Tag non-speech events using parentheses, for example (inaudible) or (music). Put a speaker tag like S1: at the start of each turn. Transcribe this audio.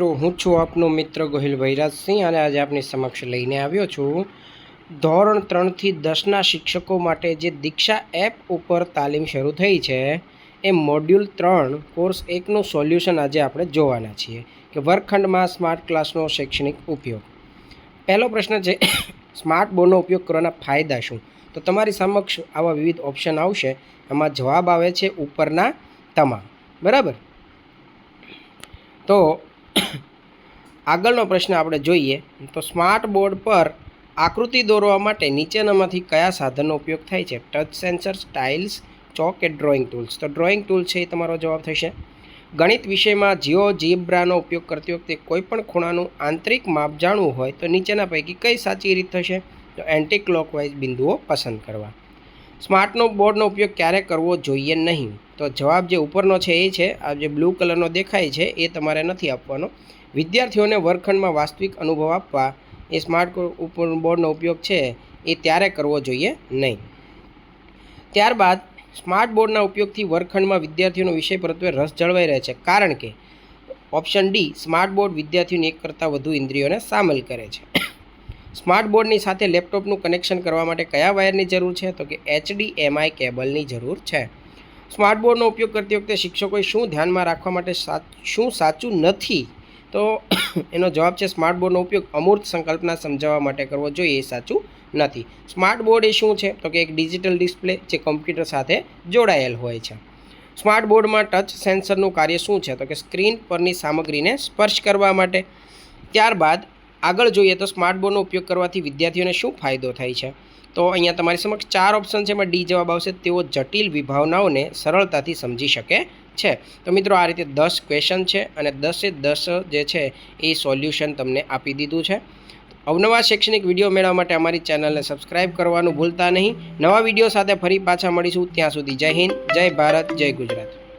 S1: મિત્રો, હું છું આપનો મિત્ર ગોહિલ ભૈરાજસિંહ અને આજે આપની સમક્ષ લઈને આવ્યો છું. ધોરણ ત્રણથી દસના શિક્ષકો માટે જે દીક્ષા એપ ઉપર તાલીમ શરૂ થઈ છે, એ મોડ્યુલ ત્રણ, કોર્સ એકનું સોલ્યુશન આજે આપણે જોવાના છીએ, કે વર્ગખંડમાં સ્માર્ટ ક્લાસનો શૈક્ષણિક ઉપયોગ. પહેલો પ્રશ્ન છે, સ્માર્ટ બોર્ડનો ઉપયોગ કરવાના ફાયદા શું? તો તમારી સમક્ષ આવા વિવિધ ઓપ્શન આવશે, એમાં જવાબ આવે છે ઉપરના તમામ. બરાબર? તો (coughs) આગળનો પ્રશ્ન આપણે જોઈએ, તો સ્માર્ટ બોર્ડ પર આકૃતિ દોરવા માટે નીચેનામાંથી કયા સાધનનો ઉપયોગ થાય છે? ટચ સેન્સર, સ્ટાઇલ્સ, ચોક કે ડ્રોઈંગ ટૂલ્સ? તો ડ્રોઈંગ ટૂલ છે એ તમારો જવાબ થશે. ગણિત વિષયમાં જીઓ જીબ્રાનો ઉપયોગ કરતી વખતે કોઈપણ ખૂણાનું આંતરિક માપ જાણવું હોય તો નીચેના પૈકી કઈ સાચી રીત થશે? તો એન્ટી ક્લોકવાઇઝ બિંદુઓ પસંદ કરવા. સ્માર્ટનો બોર્ડનો ઉપયોગ ક્યારે કરવો જોઈએ નહીં? તો જવાબ જે ઉપરનો છે એ છે, આ જે બ્લુ કલરનો દેખાય છે, એ તમારે નથી આપવાનો. વિદ્યાર્થીઓને વર્ગખંડમાં વાસ્તવિક અનુભવ આપવા એ સ્માર્ટ ઉપર બોર્ડનો ઉપયોગ છે, એ ત્યારે કરવો જોઈએ નહીં. ત્યારબાદ, સ્માર્ટ બોર્ડના ઉપયોગથી વર્ગખંડમાં વિદ્યાર્થીઓનો વિષય પ્રત્યે રસ જળવાઈ રહે છે, કારણ કે ઓપ્શન ડી, સ્માર્ટ બોર્ડ વિદ્યાર્થીઓની એક કરતાં વધુ ઇન્દ્રિયોને સામેલ કરે છે. સ્માર્ટ બોર્ડની સાથે લેપટોપનું કનેક્શન કરવા માટે કયા વાયરની જરૂર છે? તો કે એચડી એમઆઈ કેબલની જરૂર છે. સ્માર્ટ બોર્ડનો ઉપયોગ કરતી વખતે શિક્ષકોએ શું ધ્યાનમાં રાખવા માટે શું સાચું નથી? તો (coughs) એનો જવાબ છે સ્માર્ટ બોર્ડનો ઉપયોગ અમૂર્ત સંકલ્પના સમજાવવા માટે કરવો જોઈએ એ સાચું નથી. સ્માર્ટ બોર્ડ એ શું છે? તો કે એક ડિજિટલ ડિસ્પ્લે જે કમ્પ્યુટર સાથે જોડાયેલ હોય છે. સ્માર્ટ બોર્ડમાં ટચ સેન્સરનું કાર્ય શું છે? તો કે સ્ક્રીન પરની સામગ્રીને સ્પર્શ કરવા માટે. ત્યારબાદ આગળ જોઈએ તો સ્માર્ટ બોર્ડનો ઉપયોગ કરવાથી વિદ્યાર્થીઓને શું ફાયદો થાય છે? તો અહીંયા તમારી સમક્ષ ચાર ઓપ્શન છે, એમાં ડી જવાબ આવશે. તેઓ જટિલ વિભાવનાઓને સરળતાથી સમજી શકે છે. તો મિત્રો, આ રીતે દસ ક્વેશ્ચન છે અને દસે દસ જે છે, એ સોલ્યુશન તમને આપી દીધું છે. અવનવા શૈક્ષણિક વીડિયો મેળવવા માટે અમારી ચેનલને સબસ્ક્રાઇબ કરવાનું ભૂલતા નહીં. નવા વીડિયો સાથે ફરી પાછા મળીશું. ત્યાં સુધી જય હિન્દ, જય ભારત, જય ગુજરાત.